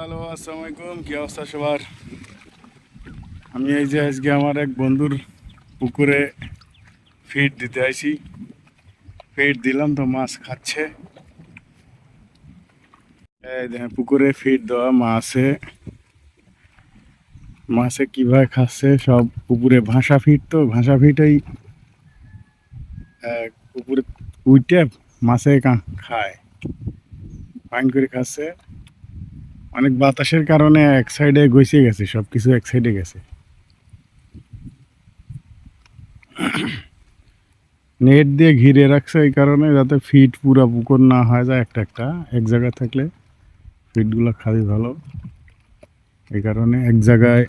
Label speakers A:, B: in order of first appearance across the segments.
A: Hello আসসালামু আলাইকুম কি অবস্থা সবার? আমি এই যে আজকে আমার এক বন্ধুর পুকুরে ফিড দিতে আইছি। ফিড দিলাম তো মাছ খাচ্ছে। এই দেখেন পুকুরে ফিড দেওয়া মাছে। মাছে কীভাবে খাচ্ছে সব পুকুরে ভাষা ফিট তো ভাষা ফিটেই পুকুরে উইটে মাছে কা- খায়। ফাইন করে খাচ্ছে। অনেক বাতাসের কারণে এক সাইডে গইসে গেছে সব কিছু এক সাইডে গেছে। নেট দিয়ে ঘিরে রাখছে এই কারণে যাতে ফিট পুরা পুকুর না হয় যায় একটা একটা, এক জায়গায় থাকলে ফিটগুলো খালি ভালো। এই কারণে এক জায়গায়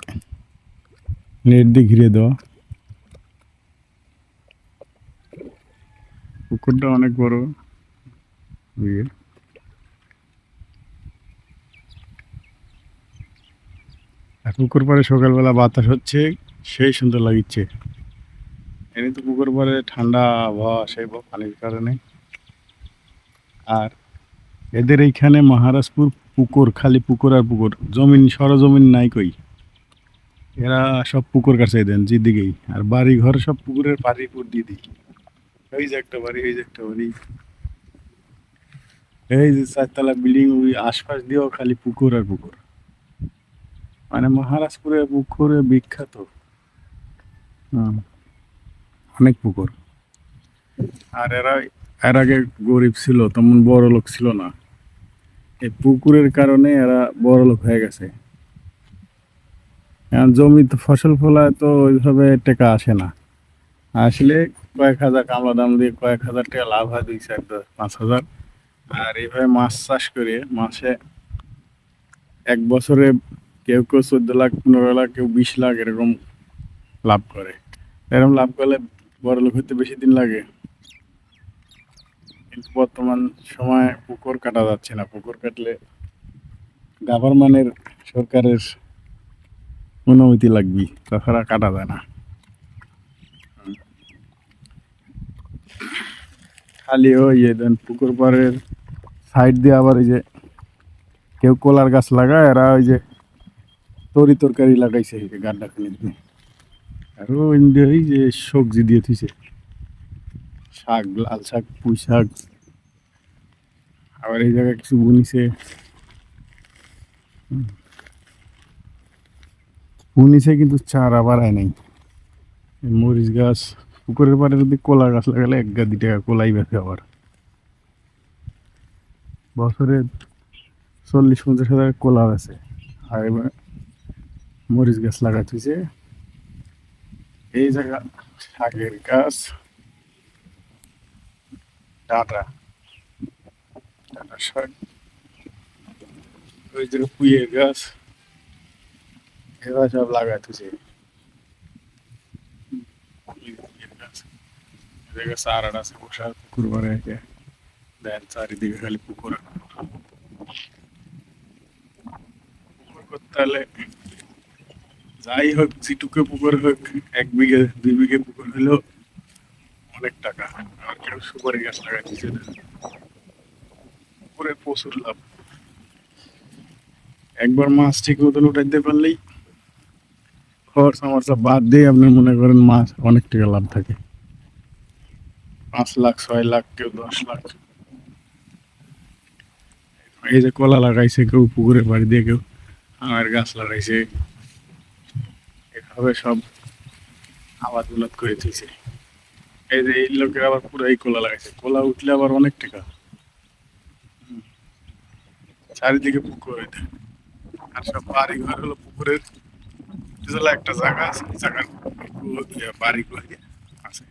A: নেট দিয়ে ঘিরে দেওয়া। পুকুরটা অনেক বড়। ইয়ে আর পুকুর পাড়ে সকালবেলা বাতাস হচ্ছে, সেই সুন্দর লাগিচ্ছে এমনি তো পুকুর পাড়ে ঠান্ডা আবহাওয়া, সেই পানির কারণে। আর এদের এইখানে মহারাজপুর পুকুর, খালি পুকুর আর পুকুর। জমিন, সরজমিন নাই কই। এরা সব পুকুর কাছে দেন, যেদিকেই। আর বাড়ি ঘর সব পুকুরের বাড়ির উপর দিয়ে দিই। এই যে একটা বাড়ি, এই যে একটা বাড়ি। এই যে চারতলা বিল্ডিং, ওই আশপাশ দিয়েও খালি পুকুর আর পুকুর। মানে মহারাজপুরের পুকুরে বিখ্যাত। অনেক পুকুর। আর এরা, এর আগে গরিব ছিল, তেমন বড় লোক ছিল না। এই পুকুরের কারণে এরা বড় লোক হয়ে গেছে। এখন জমিতে ফসল ফলায় তো ওইভাবে টাকা আসে না। আসলে কয়েক হাজার কামলা দাম দিয়ে কয়েক হাজার টাকা লাভ হয় দুই চার দশ পাঁচ হাজার। আর এইভাবে মাছ চাষ করে মাসে এক বছরে কেউ কেউ চোদ্দ লাখ, পনেরো লাখ, কেউ বিশ লাখ এরকম লাভ করে। এরকম লাভ করলে বড় লোক হতে বেশি দিন লাগে। কিন্তু বর্তমান সময় পুকুর কাটা যাচ্ছে না। পুকুর কাটলে গভর্নমেন্টের সরকারের অনুমতি লাগবে তাছাড়া কাটা যায় না। খালি ওই দেন পুকুর পাড়ের সাইড দিয়ে আবার ওই যে কেউ কলার গাছ লাগায়, এরা ওই যে তরি তরকারি লাগাইছে এই গাড্ডা খানি দিয়ে আর ওই যে সবজি দিয়ে থুইছে। শাক, লাল শাক, পুঁই শাক। আবার এই জায়গায় কিছু বুনিছে। বুনিছে কিন্তু চারা বাড়ায় নাই। এই মরিচ গাছ পুকুরের পাড়ে যদি কলা গাছ লাগালে এক গাদি টাকা কলাই বেঁচে আবার। বছরে চল্লিশ পঞ্চাশ হাজার কলা আছে। আর এবার মরিচ গাছ লাগাতেছে এই জায়গা শাকের গাছ। ডাটা। ডাটা শাক ওই যে পুঁয়ের গাছ। এরা সব লাগাতেছে এদিকে আছে, বসা পুকুর ভরে চারিদিকে খালি পুকুর। পুকুর করতে হলে যাই হোক, যেটুকু পুকুর হোক, এক বিঘে, দুই বিঘে পুকুর হলেও অনেক টাকা। আর কেউ সুপারি গাছ লাগাই দিচ্ছে পুকুরে প্রচুর লাভ। একবার মাছ ঠিক মতন উঠাইতে পারলেই খরচ সব বাদ দিয়ে আপনি মনে করেন মাছ অনেক টাকা লাভ থাকে। পাঁচ লাখ, ছয় লাখ, কেউ দশ লাখ। এই যে কলা লাগাইছে, কেউ পুকুরের বাড়ি দিয়ে কেউ আমের গাছ লাগাইছে। এভাবে সব আবাদ উন্নত করে দিয়েছে এই যে এই লোকের আবার পুরো এই কলা লাগাইছে। কোলা উঠলে আবার অনেক টাকা। চারিদিকে পুকুর হইতে আর সব বাড়ি ঘর হলো পুকুরের। একটা জায়গা আছে জায়গার বাড়ি করে আছে।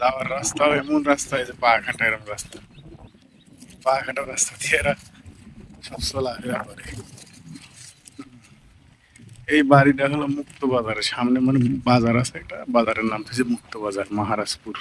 A: যাওয়ার রাস্তা, এমন রাস্তা যে পা কাটা এরকম রাস্তা। পা কাটা রাস্তা দিয়ে এরা সব চলাফেরা করে। এই বাড়িটা হলো মুক্ত বাজারের সামনে মানে বাজার আছে একটা বাজারের নাম হচ্ছে মুক্ত বাজার মহারাজপুর।